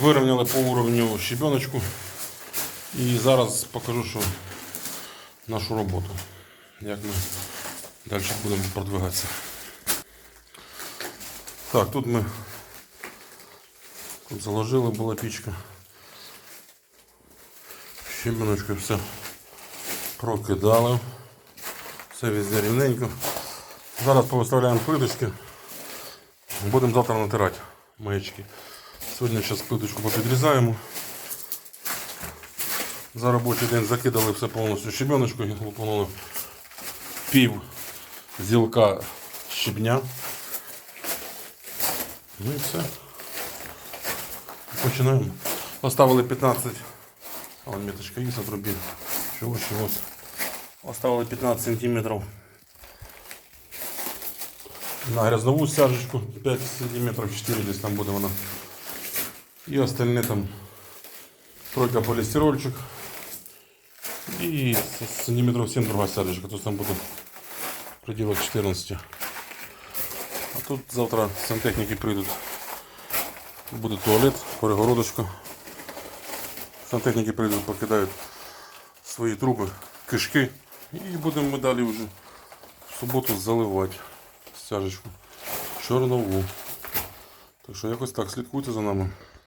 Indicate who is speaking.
Speaker 1: Вирівняли по уровню щебеночку. І зараз покажу, що нашу роботу. Як ми далі будемо продвигатися. Так, тут ми тут заложили, була пічка. Щебеночку все прокидали. Все везде рівненько. Зараз повиставляємо плиточки. Будемо завтра натирати маячки. Сьогодні зараз плиточку попідрізаємо. За робочий день закидали все повністю щебеночку і пів зілка щебня. Ну і все. Починаємо. Поставили 15. А вон меточка є на. Чого, чого. Оставили 15 сантиметров на грязнову стяжечку 5 сантиметров 4 десь там буде вона. І остальне там тройка полістирольчик. І с- сантиметров 7 друга стяжечка, тут там буде приділок 14. А тут завтра сантехніки прийдуть. Буде туалет, перегородочка. Сантехніки прийдуть, покидають свої труби, кишки. І будемо ми далі вже в суботу заливати стяжечку чорнову. Так що якось так слідкуйте за нами.